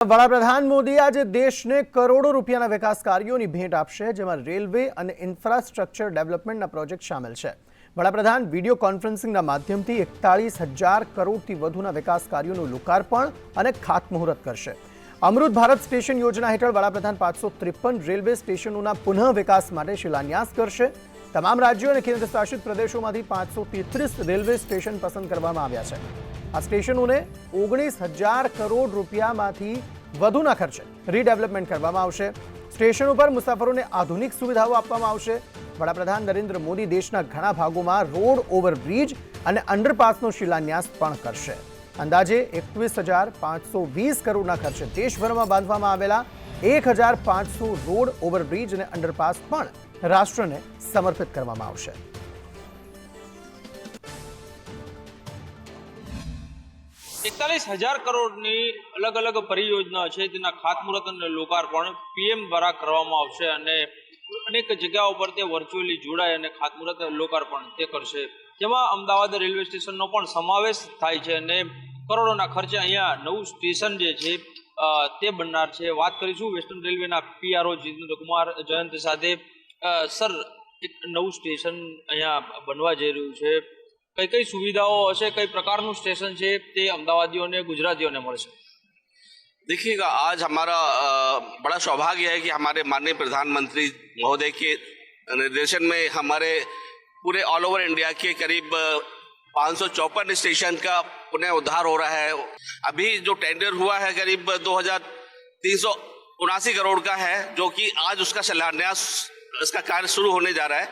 વડાપ્રધાન મોદી આજે દેશને કરોડો રૂપિયાના વિકાસ કાર્યોની ભેટ આપશે, જેમાં રેલવે અને ઇન્ફ્રાસ્ટ્રક્ચર ડેવલપમેન્ટના પ્રોજેક્ટ સામેલ છે. વડાપ્રધાન વીડિયો કોન્ફરન્સિંગના માધ્યમથી એકતાળીસ હજાર કરોડથી વધુના વિકાસ કાર્યોનું લોકાર્પણ અને ખાતમુહૂર્ત કરશે. અમૃત ભારત સ્ટેશન યોજના હેઠળ વડાપ્રધાન પાંચસો ત્રેપન રેલવે સ્ટેશનોના પુનઃ વિકાસ માટે શિલાન્યાસ કરશે. તમામ રાજ્યો અને કેન્દ્ર શાસિત પ્રદેશોમાંથી પાંચસો તેત્રીસ રેલવે સ્ટેશન પસંદ કરવામાં આવ્યા છે. આ સ્ટેશનોને ઓગણીસ હજાર કરોડ રૂપિયામાંથી વધુના ખર્ચે રીડેવલપમેન્ટ કરવામાં આવશે. સ્ટેશનો પર મુસાફરોને આધુનિક સુવિધાઓ આપવામાં આવશે. વડાપ્રધાન નરેન્દ્ર મોદી દેશના ઘણા ભાગોમાં રોડ ઓવરબ્રિજ અને અંડરપાસનો શિલાન્યાસ પણ કરશે. અંદાજે એકવીસ હજાર પાંચસો વીસ કરોડના ખર્ચે દેશભરમાં બાંધવામાં આવેલા એક હજાર પાંચસો રોડ ઓવરબ્રિજ અને અંડરપાસ પણ રાષ્ટ્રને સમર્પિત કરવામાં આવશે. એકતાલીસ હજાર કરોડની અલગ અલગ પરિયોજના છે તેના ખાતમુહૂર્ત અને લોકાર્પણ પીએમ દ્વારા કરવામાં આવશે અને અનેક જગ્યાઓ પર તે વર્ચ્યુઅલી જોડાય અને ખાતમુહૂર્ત લોકાર્પણ તે કરશે. જેમાં અમદાવાદ રેલવે સ્ટેશનનો પણ સમાવેશ થાય છે અને કરોડોના ખર્ચે અહીંયા નવું સ્ટેશન જે છે તે બનનાર છે. વાત કરીશું વેસ્ટર્ન રેલવેના પીઆરઓ જીતેન્દ્ર કુમાર જયંત સાથે. સર, એક નવું સ્ટેશન અહીંયા બનવા જઈ રહ્યું છે. કઈ કઈ સુવિધાઓ હશે કઈ પ્રકારનું સ્ટેશન છે તે અમદાવાદીઓને ગુજરાતીઓને મળશે देखिएगा आज हमारा अ, बड़ा सौभाग्य है कि हमारे माननीय प्रधानमंत्री महोदय के निर्देशन में हमारे पूरे ऑल ओवर इंडिया के करीब पाँच सौ चौपन स्टेशन का पुनः उद्धार हो रहा है अभी जो टेंडर हुआ है करीब दो हजार तीन सौ उनासी करोड़ का है जो कि आज उसका शिलान्यास इसका कार्य शुरू होने जा रहा है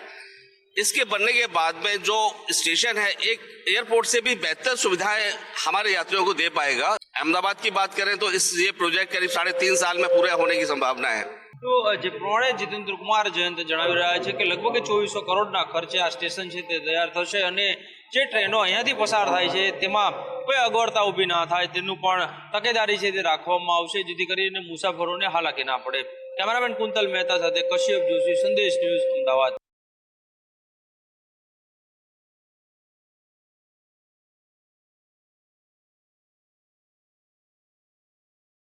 इसके बनने के बाद में जो स्टेशन है एक एयरपोर्ट से भी बेहतर सुविधाएं हमारे यात्रियों को दे पाएगा अहमदाबाद की बात करें तो इस ये प्रोजेक्ट करीब साढ़े तीन साल में पूरा होने की संभावना है તો અ, જે પ્રમાણે જીતેન્દ્ર કુમાર જયંત જણાવી રહ્યા છે કે લગભગ ચોવીસો કરોડના ખર્ચે આ સ્ટેશન છે તે તૈયાર થશે અને જે ટ્રેનો અહીંયાથી પસાર થાય છે તેમાં કોઈ અગવડતા ઊભી ના થાય તેનું પણ તકેદારી છે તે રાખવામાં આવશે જેથી કરીને મુસાફરોને હાલાકી ના પડે કેમેરામેન કુંતલ મહેતા સાથે કશ્યપ જોશી સંદેશ ન્યૂઝ અમદાવાદ